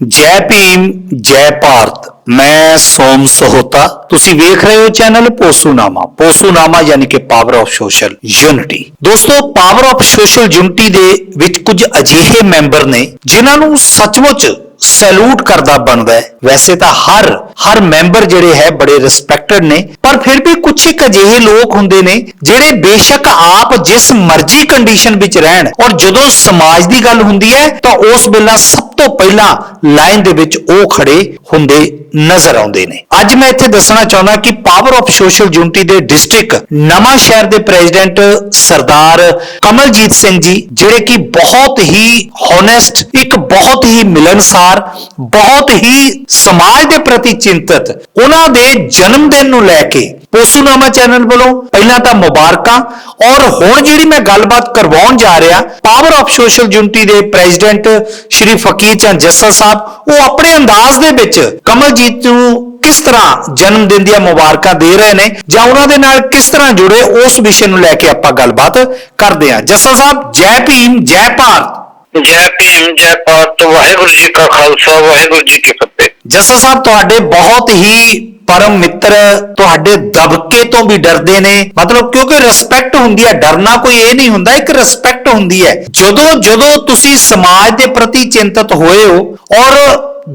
ਜੈ ਭੀਮ, ਜੈ ਭਾਰਤ। ਮੈਂ ਸੋਮ ਸਹੋਤਾ। ਤੁਸੀਂ ਵੇਖ ਰਹੇ ਹੋ ਚੈਨਲ ਪੋਸੂਨਾਮਾ। ਪੋਸੂਨਾਮਾ ਯਾਨੀ ਕਿ ਪਾਵਰ ਆਫ ਸੋਸ਼ਲ ਯੂਨਿਟੀ ਦੋਸਤੋ ਪਾਵਰ ਆਫ ਸੋਸ਼ਲ ਯੂਨਿਟੀ ਦੇ ਵਿੱਚ ਕੁਝ ਅਜਿਹੇ ਮੈਂਬਰ ਨੇ ਜਿਨ੍ਹਾਂ ਨੂੰ ਸੱਚਮੁੱਚ ਸੈਲੂਟ ਕਰਦਾ ਬਣਦਾ ਹੈ। ਵੈਸੇ ਤਾਂ ਹਰ ਹਰ ਮੈਂਬਰ ਜਿਹੜੇ ਹੈ ਬੜੇ ਰਿਸਪੈਕਟਡ ਨੇ, ਪਰ ਫਿਰ ਵੀ ਕੁਝ ਇੱਕ ਅਜਿਹੇ ਲੋਕ ਹੁੰਦੇ ਨੇ ਜਿਹੜੇ ਬੇਸ਼ੱਕ ਆਪ ਜਿਸ ਮਰਜ਼ੀ ਕੰਡੀਸ਼ਨ ਵਿੱਚ ਰਹਿਣ ਔਰ ਜਦੋਂ ਸਮਾਜ ਦੀ ਗੱਲ ਹੁੰਦੀ ਹੈ ਤਾਂ ਉਸ ਵੇਲੇ ਸਭ ਤੋਂ ਪਹਿਲਾਂ ਲਾਈਨ ਦੇ ਵਿੱਚ ਉਹ ਖੜੇ ਹੁੰਦੇ ਨਜ਼ਰ ਆਉਂਦੇ ਨੇ। ਅੱਜ ਮੈਂ ਇੱਥੇ ਦੱਸਣਾ ਚਾਹੁੰਦਾ ਕਿ ਪਾਵਰ ਆਫ ਸੋਸ਼ਲ ਯੂਨਿਟੀ ਦੇ ਡਿਸਟ੍ਰਿਕਟ ਨਵਾਂ ਸ਼ਹਿਰ ਦੇ ਪ੍ਰੈਜ਼ੀਡੈਂਟ ਸਰਦਾਰ ਕਮਲਜੀਤ ਸਿੰਘ ਜੀ, ਜਿਹੜੇ ਕਿ ਬਹੁਤ ਹੀ ਹੋਨੈਸਟ ਇੱਕ ਬਹੁਤ ਹੀ ਮਿਲਨਸਾਰ, ਬਹੁਤ ਹੀ ਸਮਾਜ ਦੇ ਪ੍ਰਤੀ ਚਿੰਤਤ ਉਹਨਾਂ ਦੇ ਜਨਮ ਦਿਨ ਨੂੰ ਲੈ ਕੇ ਪੋਸੂਨਾਮਾ ਚੈਨਲ ਵੱਲੋਂ ਪਹਿਲਾਂ ਤਾਂ ਮੁਬਾਰਕਾਂ ਔਰ ਹੁਣ ਜਿਹੜੀ ਮੈਂ ਗੱਲਬਾਤ ਕਰਵਾਉਣ ਜਾ ਰਿਹਾ ਪਾਵਰ ਆਫ ਸੋਸ਼ਲ ਯੂਨਿਟੀ ਦੇ ਪ੍ਰੈਜ਼ੀਡੈਂਟ ਸ਼੍ਰੀ ਫਕੀਰ ਚੰਦ ਜੱਸਾ ਸਾਹਿਬ, ਉਹ ਆਪਣੇ ਅੰਦਾਜ਼ ਦੇ ਵਿੱਚ ਕਮਲਜੀਤ ਨੂੰ ਕਿਸ ਤਰ੍ਹਾਂ ਜਨਮ ਦਿਨ ਦੀਆਂ ਮੁਬਾਰਕਾਂ ਦੇ ਰਹੇ ਨੇ ਜਾਂ ਉਹਨਾਂ ਦੇ ਨਾਲ ਕਿਸ ਤਰ੍ਹਾਂ ਜੁੜੇ, ਉਸ ਵਿਸ਼ੇ ਨੂੰ ਲੈ ਕੇ ਆਪਾਂ ਗੱਲਬਾਤ ਕਰਦੇ ਹਾਂ। ਜੱਸਾ ਸਾਹਿਬ, ਜੈ ਭੀਮ, ਜੈ ਭਾਰਤ। ਜੈ ਭੀਮ, ਜੈ ਭਾਰਤ, ਵਾਹਿਗੁਰੂ ਜੀ ਕਾ ਖਾਲਸਾ, ਵਾਹਿਗੁਰੂ ਜੀ ਕੀ ਫਤਿਹ। ਜੱਸਾ ਸਾਹਿਬ, ਤੁਹਾਡੇ ਬਹੁਤ ਹੀ ਪਰਮ ਮਿੱਤਰ ਤੁਹਾਡੇ ਦਬਕੇ ਤੋਂ ਵੀ ਡਰਦੇ ਨੇ। ਮਤਲਬ ਕਿਉਂਕਿ ਰਿਸਪੈਕਟ ਹੁੰਦੀ ਹੈ, ਡਰਨਾ ਕੋਈ ਇਹ ਨਹੀਂ ਹੁੰਦਾ, ਇੱਕ ਰਿਸਪੈਕਟ ਹੁੰਦੀ ਹੈ। ਜਦੋਂ ਜਦੋਂ ਤੁਸੀਂ ਸਮਾਜ ਦੇ ਪ੍ਰਤੀ ਚਿੰਤਤ ਹੋਏ ਹੋ ਔਰ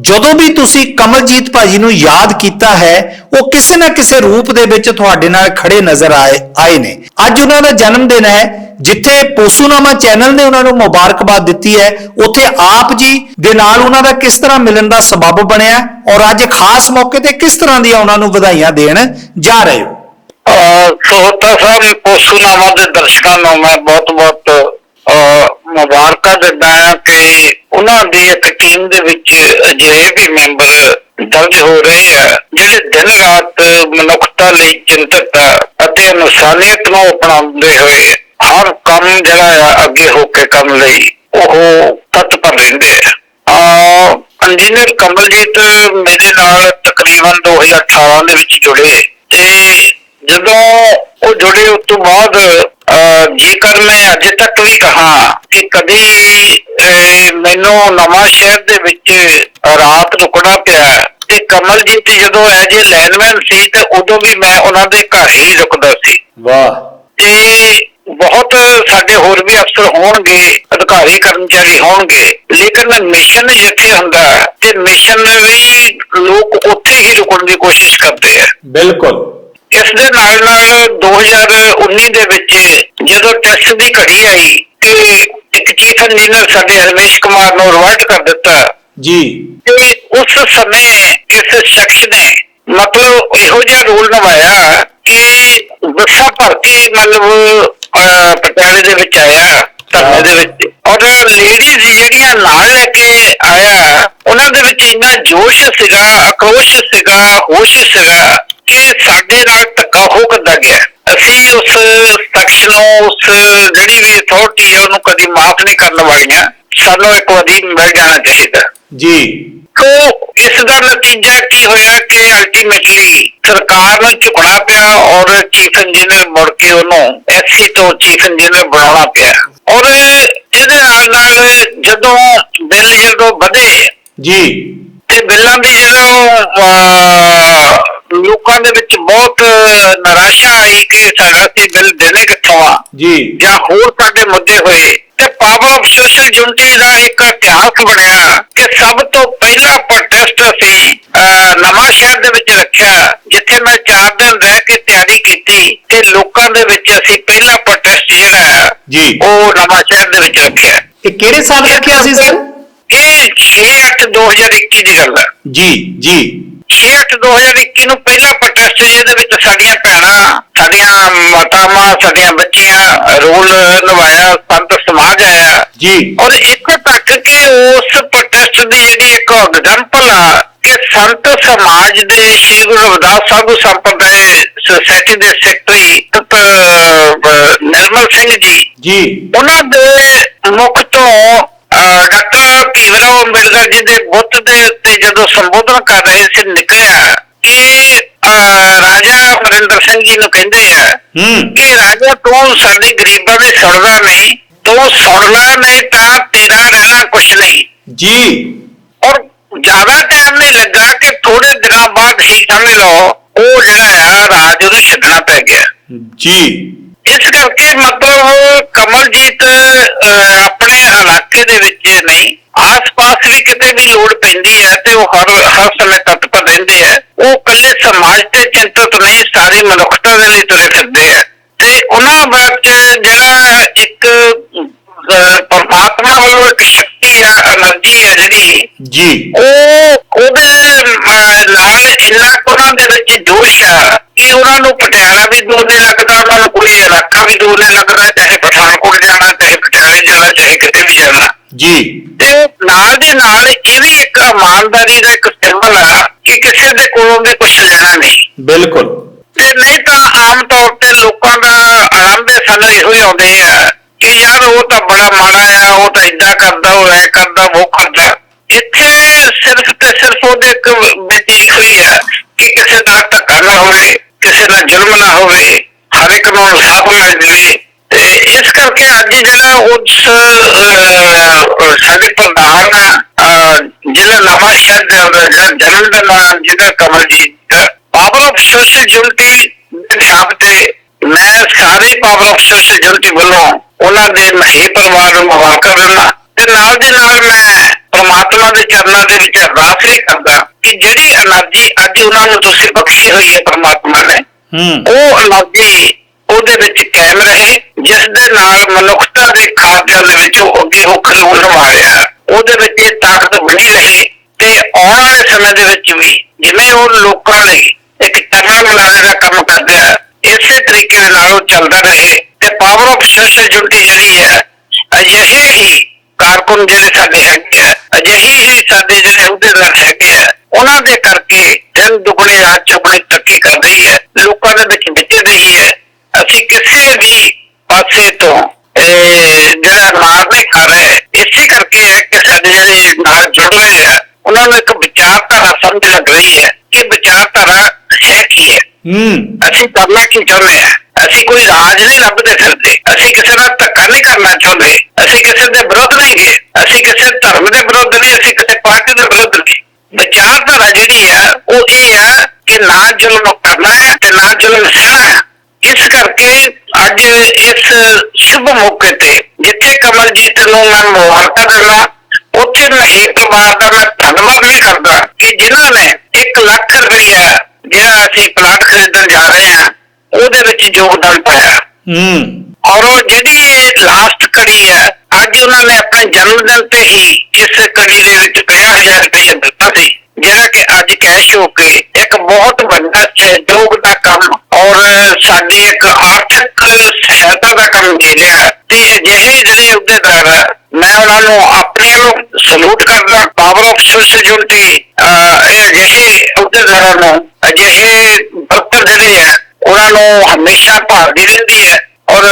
ਜਦੋਂ ਵੀ ਤੁਸੀਂ ਕਮਲਜੀਤ ਭਾਜੀ ਨੂੰ ਯਾਦ ਕੀਤਾ ਹੈ, ਉਹ ਕਿਸੇ ਨਾ ਕਿਸੇ ਰੂਪ ਦੇ ਵਿੱਚ ਤੁਹਾਡੇ ਨਾਲ ਖੜੇ ਨਜ਼ਰ ਆਏ ਆਏ ਨੇ। ਅੱਜ ਉਹਨਾਂ ਦਾ ਜਨਮ ਦਿਨ ਹੈ ਜਿੱਥੇ ਪੋਸੂਨਾਮਾ ਚੈਨਲ ਨੇ ਉਹਨਾਂ ਨੂੰ ਮੁਬਾਰਕਬਾਦ ਦਿੱਤੀ ਹੈ, ਉੱਥੇ ਆਪ ਜੀ ਦੇ ਨਾਲ ਉਹਨਾਂ ਦਾ ਕਿਸ ਤਰ੍ਹਾਂ ਮਿਲਣ ਦਾ ਸਬਬ ਬਣਿਆ ਔਰ ਅੱਜ ਖਾਸ ਮੌਕੇ ਤੇ ਕਿਸ ਤਰ੍ਹਾਂ ਦੀਆਂ ਉਹਨਾਂ ਨੂੰ ਵਧਾਈਆਂ ਦੇਣ ਜਾ ਰਹੇ ਹੋ? ਸੋਹਤਾ ਸਾਹਿਬ ਪੋਸੂਨਾਮਾ ਦੇ ਦਰਸ਼ਕਾਂ ਨੂੰ ਮੈਂ ਬਹੁਤ-ਬਹੁਤ ਮੁਬਾਰਕਾਂ ਦਿੰਦਾ ਹਾਂ ਕਿ ਉਹਨਾਂ ਦੀ ਇੱਕ ਟੀਮ ਦੇ ਵਿੱਚ ਅਜਿਹੇ ਵੀ ਮੈਂਬਰ ਦਰਜ ਹੋ ਰਹੇ ਆ, ਜਿਹੜੇ ਦਿਨ ਰਾਤ ਮਨੁੱਖਤਾ ਲਈ ਚਿੰਤਤ ਅਤੇ ਇਨਸਾਨੀਅਤ ਨੂੰ ਅਪਣਾਉਂਦੇ ਹੋਏ ਹਰ ਕੰਮ ਜਿਹੜਾ ਆ ਅੱਗੇ ਹੋ ਕੇ ਕਰਨ ਲਈ ਉਹ ਤਤਪਰ ਰਹਿੰਦੇ ਆ। ਇੰਜੀਨੀਅਰ ਕਮਲਜੀਤ ਮੇਰੇ ਨਾਲ ਤਕਰੀਬਨ 2018 ਦੇ ਵਿੱਚ ਜੁੜੇ ਤੇ ਜਦੋਂ ਉਹ ਜੁੜੇ ਉਸ ਤੋਂ ਬਾਅਦ ਜੇਕਰ ਮੈਂ ਅਜੇ ਤੱਕ ਵੀ ਕਹਾ ਕਿ ਕਦੀ ਮੈਨੂੰ ਨਵਾਂ ਸ਼ਹਿਰ ਦੇ ਵਿੱਚ ਰਾਤ ਰੁਕਣਾ ਪਿਆ ਤੇ ਕਮਲਜੀਤ ਜਦੋਂ ਐਜ ਏ ਲਾਈਨਮੈਨ ਸੀ ਤੇ ਉਦੋਂ ਵੀ ਮੈਂ ਉਹਨਾਂ ਦੇ ਘਰ ਹੀ ਰੁਕਦਾ ਸੀ। ਵਾਹ। ਤੇ ਬਹੁਤ ਸਾਡੇ ਹੋਰ ਵੀ ਅਫਸਰ ਹੋਣਗੇ ਅਧਿਕਾਰੀ ਕਰਮਚਾਰੀ ਹੋਣਗੇ ਲੇਕਿਨ ਮਿਸ਼ਨ ਜਿੱਥੇ ਹੁੰਦਾ ਹੈ, ਤੇ ਮਿਸ਼ਨ ਲਈ ਲੋਕ ਉੱਥੇ ਹੀ ਰੁਕਣ ਦੀ ਕੋਸ਼ਿਸ਼ ਕਰਦੇ ਆ। ਬਿਲਕੁਲ। ਇਸ ਦੇ ਨਾਲ ਨਾਲ 2019 ਦੇ ਵਿੱਚ ਜਦੋਂ ਟੈਸਟ ਦੀ ਘੜੀ ਆਈ ਤੇ ਇੱਕ ਚੀਫ ਇੰਜੀਨੀਅਰ ਸਾਡੇ ਰਮੇਸ਼ ਕੁਮਾਰ ਨੂੰ ਰਿਵਰਟ ਕਰ ਦਿੱਤਾ। ਜੀ। ਤੇ ਉਸ ਸਮੇਂ ਇਸ ਸ਼ਖਸ ਨੇ ਮਤਲਬ ਇਹੋ ਜਿਹਾ ਰੋਲ ਨਿਭਾਇਆ ਕਿ ਬੱਸਾਂ ਭਰ ਕੇ ਮਤਲਬ ਵਿੱਚ ਆਇਆ, ਧਰਨੇ ਦੇ ਵਿੱਚ। ਔਰ ਲੇਡੀਜ਼ ਜਿਹੜੀਆਂ ਨਾਲ ਲੈ ਕੇ ਆਇਆ, ਉਹਨਾਂ ਦੇ ਵਿੱਚ ਇੰਨਾ ਜੋਸ਼ ਸੀਗਾ, ਆਕਰੋਸ਼ ਸੀਗਾ, ਹੋਸ਼ ਸੀਗਾ ਕਿ ਸਾਡੇ ਨਾਲ ਧੱਕਾ ਹੋ ਕਰਦਾ ਗਿਆ। ਅਸੀਂ ਉਸ ਸ਼ਖਸ ਨੂੰ, ਉਸ ਜਿਹੜੀ ਵੀ ਅਥਾਰਟੀ ਹੈ ਉਹਨੂੰ ਕਦੀ ਮਾਫ ਨਹੀਂ ਕਰਨ ਵਾਲੀਆਂ। ਸਾਨੂੰ ਇੱਕ ਵਾਰੀ ਮਿਲ ਜਾਣਾ ਚਾਹੀਦਾ। ਜੀ। ਤੋ ਇਸ ਦਾ ਨਤੀਜਾ ਕੀ ਹੋਇਆ ਕਿ ਅਲਟੀਮੇਟਲੀ ਸਰਕਾਰ ਨੂੰ ਝੁਕਣਾ ਪਿਆ ਔਰ ਚੀਫ ਇੰਜੀਨੀਅਰ ਮੁੜ ਕੇ ਉਹਨੂੰ ਐਸਸੀ ਤੋਂ ਚੀਫ ਇੰਜੀਨੀਅਰ ਬਣਾਉਣਾ ਪਿਆ। ਔਰ ਇਹਦੇ ਨਾਲ ਨਾਲ ਜਦੋਂ ਬਿੱਲ ਜਦੋਂ ਵਧੇ ਜੀ। ਤੇ ਬਿੱਲਾਂ ਦੀ ਜਦੋਂ ਲੋਕਾਂ ਦੇ ਵਿੱਚ ਬਹੁਤ ਨਿਰਾਸ਼ਾ ਆਈ ਕਿ ਸਾਡਾ ਸੀ ਬਿੱਲ ਦੇਣੇ ਕਿੱਥੋਂ ਆ? ਜੀ। ਜਾਂ ਹੋਰ ਸਾਡੇ ਮੁੱਦੇ ਹੋਏ। ਤੇ ਪਾਵਰ ਆਫ ਸੋਸ਼ਲ ਯੂਨਿਟੀ ਦਾ ਇੱਕ ਇਤਿਹਾਸ ਬਣਿਆ ਕਿ ਸਭ ਤੋਂ ਪਹਿਲਾ ਪ੍ਰੋਟੈਸਟ ਅਸੀਂ ਨਵਾਂ ਸ਼ਹਿਰ ਦੇ ਵਿੱਚ ਰੱਖਿਆ ਜਿੱਥੇ ਮੈਂ 4 ਦਿਨ ਰਹਿ ਕੇ ਤਿਆਰੀ ਕੀਤੀ ਤੇ ਲੋਕਾਂ ਦੇ ਵਿੱਚ ਅਸੀਂ ਪਹਿਲਾ ਪ੍ਰੋਟੈਸਟ ਜਿਹੜਾ ਹੈ ਜੀ। ਉਹ ਨਵਾਂ ਸ਼ਹਿਰ ਦੇ ਵਿੱਚ ਰੱਖਿਆ ਇਹ ਕਿਹੜੇ ਸਾਲ ਰੱਖਿਆ ਸੀ ਸਰ? ਇਹ 6/8/2021 ਦੀ ਗੱਲ ਹੈ। ਜੀ ਜੀ। 6/8/2021 ਨੂੰ ਪਹਿਲਾ ਪ੍ਰੋਟੈਸਟ ਜਿਹਦੇ ਵਿੱਚ ਸਾਡੀਆਂ ਭੈਣਾਂ ਸਾਡੀਆਂ ਮਾਤਾਵਾਂ ਸਾਡੀਆਂ ਬੱਚੀਆਂ ਰੋਲ ਨਿਭਾਇਆ ਸੰਤ ਸਮਾਜ ਆਇਆ। ਜੀ। ਔਰ ਇੱਥੇ ਤੱਕ ਕਿ ਉਸ ਪ੍ਰੋਟੈਸਟ ਦੀ ਜਿਹੜੀ ਇੱਕ ਐਗਜ਼ਾਮਪਲ ਆ ਕਿ ਸੰਤ ਸਮਾਜ ਦੇ ਸ਼੍ਰੀ ਗੁਰੂ ਰਵਿਦਾਸ ਸਾਧੂ ਸੰਪਰਦਾਇ ਸੁਸਾਇਟੀ ਦੇ ਸੈਕਟਰੀ ਨਿਰਮਲ ਸਿੰਘ ਜੀ। ਜੀ। ਉਹਨਾਂ ਦੇ ਮੁਖ ਤੋਂ ਡਾਕਟਰ ਅੰਬੇਡਕਰ ਜੀ ਦੇ ਬੁੱਤ ਦੇ ਉੱਤੇ ਜਦੋਂ ਸੰਬੋਧਨ ਕਰ ਰਹੇ ਸੀ ਨਿਕਲਿਆ ਕਿ ਰਾਜਾ ਅਮਰਿੰਦਰ ਸਿੰਘ ਜੀ ਨੂੰ ਕਹਿੰਦੇ ਆ ਕਿ ਰਾਜਾ ਤੂੰ ਸਾਡੇ ਗਰੀਬਾਂ ਦੇ ਸੁਣਦਾ ਨਹੀਂ ਤੂੰ ਸੁਣ ਲੈ ਨਹੀਂ ਤਾਂ ਤੇਰਾ ਰਹਿਣਾ ਕੁਛ ਨਹੀਂ। ਜੀ। ਔਰ ਜ਼ਿਆਦਾ ਟਾਈਮ ਨਹੀਂ ਲੱਗਾ ਕਿ ਥੋੜੇ ਦਿਨਾਂ ਬਾਅਦ ਹੀ ਸਮਝ ਲਓ ਉਹ ਜਿਹੜਾ ਆ ਰਾਜ ਉਹਨੂੰ ਛੱਡਣਾ ਪੈ ਗਿਆ। ਜੀ। ਇਸ ਕਰਕੇ ਮਤਲਬ ਕਮਲਜੀਤ ਆਪਣੇ ਇਲਾਕੇ ਦੇ ਵਿੱਚ ਨਹੀਂ ਆਸ-ਪਾਸ ਵੀ ਕਿਤੇ ਵੀ ਲੋੜ ਪੈਂਦੀ ਹੈ ਤੇ ਉਹ ਹਰ ਹਰ ਸਮੇਂ ਤਤਪਰ ਰਹਿੰਦੇ ਹੈ। ਉਹ ਕੱਲੇ ਸਮਾਜ ਤੇ ਚਿੰਤਤ ਨਹੀਂ ਸਾਰੀ ਮਨੁੱਖਤਾ ਦੇ ਲਈ ਤੁਰੇ ਫਿਰਦੇ ਹੈ। ਤੇ ਉਹਨਾਂ ਵਿੱਚ ਜਿਹੜਾ ਇੱਕ ਪਰਮਾਤਮਾ ਵੱਲੋਂ ਇੱਕ ਸ਼ਕਤੀ ਹੈ એનર્ਜੀ ਹੈ ਜਿਹੜੀ ਜੀ। ਉਹ ਉਹਦੇ ਨਾਲ ਇੰਨਾ ਉਹਨਾਂ ਦੇ ਵਿੱਚ ਜੋਸ਼ ਆ ਕਿ ਉਹਨਾਂ ਨੂੰ ਪਟਿਆਲਾ ਵੀ ਦੂਰ ਨਹੀਂ ਲੱਗਦਾ ਉਹਨਾਂ ਨੂੰ ਕੋਈ ਇਲਾਕਾ ਵੀ ਦੂਰ ਨਹੀਂ ਲੱਗਦਾ ਚਾਹੇ ਪਠਾਨਕੋਟ ਜਾਣਾ ਚਾਹੇ ਪਟਿਆਲੇ ਜਾਣਾ ਚਾਹੇ ਕਿਤੇ ਵੀ ਜਾਣਾ। ਜੀ। ਨਾਲ ਦੇ ਨਾਲ ਇਹ ਵੀ ਇੱਕ ਇਮਾਨਦਾਰੀ ਦਾ ਇੱਕ ਸਿੰਬਲ ਆ ਕਿ ਕਿਸੇ ਦੇ ਕੋਲੋਂ ਵੀ ਕੁਝ ਲੈਣਾ ਨਹੀਂ। ਬਿਲਕੁਲ। ਤੇ ਨਹੀਂ ਤਾਂ ਆਮ ਤੌਰ ਤੇ ਲੋਕਾਂ ਦਾ ਆਨੰਦ ਦੇ ਸਾਨੂੰ ਇਹੋ ਹੀ ਆਉਂਦੇ ਆ ਕਿ ਯਾਰ ਉਹ ਤਾਂ ਬੜਾ ਮਾੜਾ ਆ ਉਹ ਤਾਂ ਇਦਾਂ ਕਰਦਾ ਉਹ ਐ ਕਰਦਾ ਉਹ ਕਰਦਾ। ਇੱਥੇ ਸਿਰਫ ਤੇ ਸਿਰਫ ਉਹਦੇ ਇੱਕ ਬੇਟੀ ਹੋਈ ਆ ਕਿ ਕਿਸੇ ਦਾ ਧੱਕਾ ਨਾ ਹੋਵੇ ਕਿਸੇ ਦਾ ਜ਼ੁਲਮ ਨਾ ਹੋਵੇ ਹਰ ਇੱਕ ਨੂੰ ਇਨਸਾਫ ਮਿਲ ਜਾਵੇ। ਤੇ ਇਸ ਕਰਕੇ ਅੱਜ ਜਿਹੜਾ ਉਸ ਸਾਡੇ ਪ੍ਰਧਾਨ ਜਿਹੜਾ ਨਵਾਂ ਸ਼ਹਿਰ ਜਨਰਲ ਦਾ ਨਾਮ ਜਿਹਦਾ ਕਮਲਜੀਤ ਪਾਵਰ ਆਫ ਸੋਸ਼ਲਿਟੀ ਦੇ ਆਪ ਤੇ ਮੈਂ ਸਾਰੇ ਪਾਵਰ ਆਫ ਸੋਸ਼ਲਿਟੀ ਵੱਲੋਂ ਉਹਨਾਂ ਦੇ ਮਹੀ ਪਰਿਵਾਰ ਨੂੰ ਮੁਬਾਰਕਾਂ ਦਿੰਦਾ ਤੇ ਨਾਲ ਦੇ ਨਾਲ ਮੈਂ ਪਰਮਾਤਮਾ ਦੇ ਚਰਨਾਂ ਦੇ ਵਿੱਚ ਅਰਦਾਸ ਵੀ ਕਰਦਾ ਕਿ ਜਿਹੜੀ એનર્ਜੀ ਅੱਜ ਉਹਨਾਂ ਨੂੰ ਤੁਸੀਂ ਬਖਸ਼ੀ ਹੋਈ ਹੈ ਪਰਮਾਤਮਾ ਨੇ ਉਹ એનર્ਜੀ ਉਹਦੇ ਵਿੱਚ ਕਾਇਮ ਰਹੇ ਜਿਸ ਦੇ ਨਾਲ ਮਨੁੱਖਤਾ ਦੇ ਖਾਦਿਆਂ ਦੇ ਵਿੱਚ ਉਹ ਅੱਗੇ ਹੋ ਖਲੂਰ ਮਾਰਿਆ ਉਹਦੇ ਵਿੱਚ ਇਹ ਤਾਕਤ ਬਣੀ ਰਹੇ ਤੇ ਆਉਣ ਵਾਲੇ ਸਮੇਂ ਦੇ ਵਿੱਚ ਵੀ ਜਿਵੇਂ ਉਹ ਲੋਕਾਂ ਲਈ ਇੱਕ ਚੰਗਾ ਬਣਾਉਣ ਦਾ ਕੰਮ ਕਰਦੇ ਆ ਇਸੇ ਤਰੀਕੇ ਦੇ ਨਾਲ ਉਹ ਚੱਲਦਾ ਰਹੇ ਤੇ ਪਾਵਰ ਆਫ ਸੋਸ਼ਲ ਜਿਹੜੀ ਹੈ, ਅਜਿਹੇ ਹੀ ਕਾਰਕੁਨ ਜਿਹੜੇ ਸਾਡੇ ਹੈਗੇ ਆ, ਅਜਿਹੇ ਹੀ ਸਾਡੇ ਜਿਹੜੇ ਅਹੁਦੇਦਾਰ ਹੈਗੇ ਆ, ਉਹਨਾਂ ਦੇ ਕਰਕੇ ਦਿਨ ਦੁਗਣੇ ਰਾਤ ਚੌਗੁਣੇ ਤਰੱਕੀ ਕਰ ਰਹੀ ਹੈ, ਲੋਕਾਂ ਦੇ ਵਿੱਚ ਵਿਚਰ ਰਹੀ ਹੈ। ਅਸੀਂ ਕਿਸੇ ਵੀ ਪਾਸੇ ਤੋਂ ਜਿਹੜਾ ਮਾਰ ਨਹੀਂ ਖਾ ਰਹੇ ਇਸੇ ਕਰਕੇ ਹੈ ਕਿ ਸਾਡੇ ਜਿਹੜੇ ਨਾਲ ਜੁੜ ਰਹੇ ਆ ਉਹਨਾਂ ਨੂੰ ਇੱਕ ਵਿਚਾਰਧਾਰਾ ਸਮਝ ਲੱਗ ਰਹੀ ਹੈ ਕਿ ਵਿਚਾਰਧਾਰਾ ਹੈ ਕੀ ਹੈ। ਹੂੰ। ਅਸੀਂ ਕਰਨਾ ਕੀ ਚਾਹੁੰਦੇ ਆ? ਅਸੀਂ ਕੋਈ ਰਾਜ ਨਹੀਂ ਲੱਭਦੇ ਫਿਰਦੇ। ਅਸੀਂ ਕਿਸੇ ਨਾਲ ਧੱਕਾ ਨਹੀਂ ਕਰਨਾ ਚਾਹੁੰਦੇ। ਅਸੀਂ ਕਿਸੇ ਦੇ ਵਿਰੁੱਧ ਨਹੀਂ ਗਏ। ਅਸੀਂ ਕਿਸੇ ਧਰਮ ਦੇ ਵਿਰੁੱਧ ਨਹੀਂ ਅਸੀਂ ਕਿਸੇ ਪਾਰਟੀ ਦੇ ਵਿਰੁੱਧ ਨਹੀਂ। ਵਿਚਾਰਧਾਰਾ ਜਿਹੜੀ ਆ ਉਹ ਇਹ ਆ ਕਿ ਨਾ ਜ਼ੁਲਮ ਕਰਨਾ ਹੈ ਤੇ ਨਾ ਜ਼ੁਲਮ ਸਹਿਣਾ ਹੈ। ਇਸ ਕਰਕੇ ਅੱਜ ਇਸ ਸ਼ੁਭ ਮੌਕੇ ਤੇ ਜਿੱਥੇ ਕਮਲਜੀਤ ਨੂੰ ਮੈਂ ਮੁਬਾਰਕਾਂ ਦਿੰਦਾ ਉੱਥੇ ਮਹੇ ਪਰਿਵਾਰ ਦਾ ਮੈਂ ਧੰਨਵਾਦ ਵੀ ਕਰਦਾ ਕਿ ਜਿਨ੍ਹਾਂ ਨੇ 1 ਲੱਖ ਰੁਪਇਆ ਜਿਹੜਾ ਅਸੀਂ ਪਲਾਟ ਖਰੀਦਣ ਜਾ ਰਹੇ ਹਾਂ ਉਹਦੇ ਵਿੱਚ ਯੋਗਦਾਨ ਪਾਇਆ। ਹੂੰ। ਔਰ ਉਹ ਜਿਹੜੀ ਲਾਸਟ ਕੜੀ ਹੈ ਅੱਜ ਉਹਨਾਂ ਨੇ ਆਪਣੇ ਜਨਮ ਦਿਨ ਤੇ ਹੀ ਇਸ ਕੜੀ ਦੇ ਵਿੱਚ 50000 ਰੁਪਏ ਦਿੱਤਾ ਸੀ ਜਿਹੜਾ ਕਿ ਅੱਜ ਕੈਸ਼ ਹੋ ਕੇ ਇੱਕ ਬਹੁਤ ਵੱਡਾ ਸਹਿਯੋਗ ਦਾ ਕੰਮ ਔਰ ਸਾਡੀ ਇੱਕ ਆਰਥਿਕ ਸਹਾਇਤਾ ਦਾ ਕੰਮ ਚੇਲਿਆ ਹੈ ਤੇ ਅਜਿਹੇ ਜਿਹੜੇ ਅਹੁਦੇਦਾਰ ਮੈਂ ਉਹਨਾਂ ਨੂੰ ਆਪਣੇ ਨੂੰ ਸਲੂਟ ਕਰਦਾ ਪਾਵਰ ਆਫ ਸੋਸ਼ਲ ਜੁਲਟੀ ਇਹ ਅਜਿਹੇ ਅਹੁਦੇਦਾਰਾਂ ਨੂੰ, ਅਜਿਹੇ ਵਰਕਰ ਜਿਹੜੇ ਆ, ਉਹਨਾਂ ਨੂੰ ਹਮੇਸ਼ਾ ਭਾਲਦੀ ਰਹਿੰਦੀ ਹੈ। ਔਰ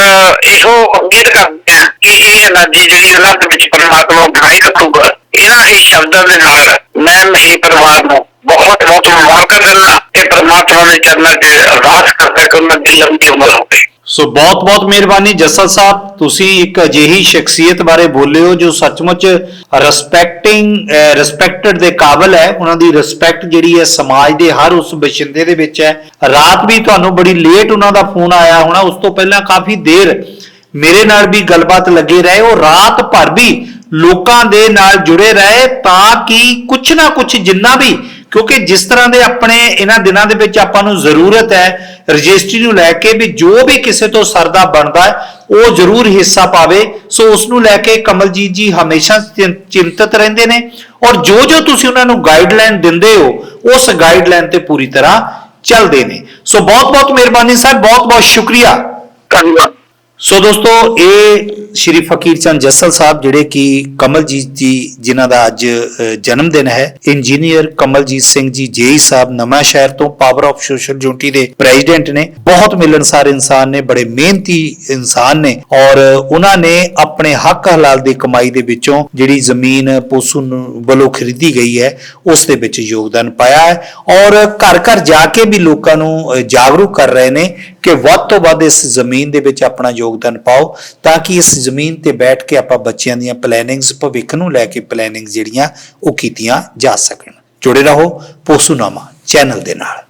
ਇਹੋ ਉਮੀਦ ਕਰਦੇ ਹਾਂ ਕਿ ਇਹ એનર્ਜੀ ਜਿਹੜੀ ਅਲੱਗ ਵਿੱਚ ਪਰਮਾਤਮਾ ਬਣਾਈ ਰੱਖੂਗਾ। ਇਹਨਾਂ ਹੀ ਸ਼ਬਦਾਂ ਦੇ ਨਾਲ ਮੈਂ ਮੇਰੇ ਪਰਿਵਾਰ ਨੂੰ ਬਹੁਤ ਬਹੁਤ ਮੁਬਾਰਕਾਂ ਦਿੰਦਾ ਕਿ ਪਰਮਾਤਮਾ ਦੇ ਚਰਨਾਂ 'ਚ ਅਰਦਾਸ ਕਰਦਾ ਕਿ ਉਹਨਾਂ ਦੀ ਲੰਬੀ ਉਮਰ ਹੋਵੇ। ਸੋ ਬਹੁਤ ਬਹੁਤ ਮਿਹਰਬਾਨੀ ਜੱਸਲ ਸਾਹਿਬ, ਤੁਸੀਂ ਇੱਕ ਅਜਿਹੀ ਸ਼ਖਸੀਅਤ ਬਾਰੇ ਬੋਲੇ ਹੋ ਜੋ ਸੱਚਮੁੱਚ ਰਿਸਪੈਕਟਿੰਗ ਰਿਸਪੈਕਟਡ ਦੇ ਕਾਬਿਲ ਹੈ। ਉਹਨਾਂ ਦੀ ਰਿਸਪੈਕਟ ਜਿਹੜੀ ਹੈ ਸਮਾਜ ਦੇ ਹਰ ਉਸ ਬਸ਼ਿੰਦੇ ਦੇ ਵਿੱਚ ਹੈ। ਰਾਤ ਵੀ ਤੁਹਾਨੂੰ ਬੜੀ ਲੇਟ ਉਹਨਾਂ ਦਾ ਫੋਨ ਆਇਆ ਹੋਣਾ। ਉਸ ਤੋਂ ਪਹਿਲਾਂ ਕਾਫੀ ਦੇਰ ਮੇਰੇ ਨਾਲ ਵੀ ਗੱਲਬਾਤ ਲੱਗੇ ਰਹੇ। ਉਹ ਰਾਤ ਭਰ ਵੀ ਲੋਕਾਂ ਦੇ ਨਾਲ ਜੁੜੇ ਰਹੇ ਤਾਂ ਕਿ ਕੁਝ ਨਾ ਕੁਝ ਜਿੰਨਾ ਵੀ ਕਿਉਂਕਿ ਜਿਸ ਤਰ੍ਹਾਂ ਦੇ ਆਪਣੇ ਇਹਨਾਂ ਦਿਨਾਂ ਦੇ ਵਿੱਚ ਆਪਾਂ ਨੂੰ ਜ਼ਰੂਰਤ ਹੈ ਰਜਿਸਟਰੀ ਨੂੰ ਲੈ ਕੇ ਵੀ ਜੋ ਵੀ ਕਿਸੇ ਤੋਂ ਸਰਦਾ ਬਣਦਾ ਹੈ ਉਹ ਜ਼ਰੂਰ ਹਿੱਸਾ ਪਾਵੇ। ਸੋ ਉਸ ਨੂੰ ਲੈ ਕੇ ਕਮਲਜੀਤ ਜੀ ਹਮੇਸ਼ਾ ਚਿੰਤਤ ਰਹਿੰਦੇ ਨੇ ਔਰ ਜੋ ਜੋ ਤੁਸੀਂ ਉਹਨਾਂ ਨੂੰ ਗਾਈਡਲਾਈਨ ਦਿੰਦੇ ਹੋ ਉਸ ਗਾਈਡਲਾਈਨ ਤੇ ਪੂਰੀ ਤਰ੍ਹਾਂ ਚੱਲਦੇ ਨੇ। ਸੋ ਬਹੁਤ ਬਹੁਤ ਮਿਹਰਬਾਨੀ ਸਾਹਿਬ ਬਹੁਤ ਬਹੁਤ ਸ਼ੁਕਰੀਆ। ਧੰਨਵਾਦ। ਸੋ ਦੋਸਤੋ ਇਹ ਸ਼੍ਰੀ ਫਕੀਰ ਚੰਦ ਜੱਸਲ ਸਾਹਿਬ, ਜਿਹੜੇ ਕਿ ਕਮਲਜੀਤ ਜੀ ਜਿਨ੍ਹਾਂ ਦਾ ਅੱਜ ਜਨਮ ਦਿਨ ਹੈ, ਇੰਜੀਨੀਅਰ ਕਮਲਜੀਤ ਸਿੰਘ ਜੀ ਜੇਈ ਸਾਹਿਬ ਨਵਾਂ ਸ਼ਹਿਰ ਤੋਂ ਪਾਵਰ ਆਫ ਸੋਸ਼ਲ ਯੂਨਿਟੀ ਦੇ ਪ੍ਰੈਜ਼ੀਡੈਂਟ ਨੇ। ਬਹੁਤ ਮਿਲਣਸਾਰ ਇਨਸਾਨ ਨੇ, ਬੜੇ ਮਿਹਨਤੀ ਇਨਸਾਨ ਨੇ ਔਰ ਉਹਨਾਂ ਨੇ ਆਪਣੇ ਹੱਕ ਹਲਾਲ ਦੀ ਕਮਾਈ ਦੇ ਵਿੱਚੋਂ ਜਿਹੜੀ ਜ਼ਮੀਨ ਪੋਸੂ ਨੂੰ ਵੱਲੋਂ ਖਰੀਦੀ ਗਈ ਹੈ, ਉਸ ਦੇ ਵਿੱਚ ਯੋਗਦਾਨ ਪਾਇਆ ਹੈ ਔਰ ਘਰ ਘਰ ਜਾ ਕੇ ਵੀ ਲੋਕਾਂ ਨੂੰ ਜਾਗਰੂਕ ਕਰ ਰਹੇ ਨੇ ਕਿ ਵੱਧ ਤੋਂ ਵੱਧ ਇਸ ਜ਼ਮੀਨ ਦੇ ਵਿੱਚ ਆਪਣਾ ਯੋਗਦਾਨ ਪਾਓ ਤਾਂ ਕਿ ਇਸ ਜ਼ਮੀਨ ਤੇ ਬੈਠ ਕੇ ਆਪਾਂ ਬੱਚਿਆਂ ਦੀਆਂ ਪਲੈਨਿੰਗਸ ਭਵਿੱਖ ਨੂੰ ਲੈ ਕੇ ਪਲੈਨਿੰਗ ਜਿਹੜੀਆਂ ਉਹ ਕੀਤੀਆਂ ਜਾ ਸਕਣ। ਜੁੜੇ ਰਹੋ ਪੋਸੂਨਾਮਾ ਚੈਨਲ ਦੇ ਨਾਲ।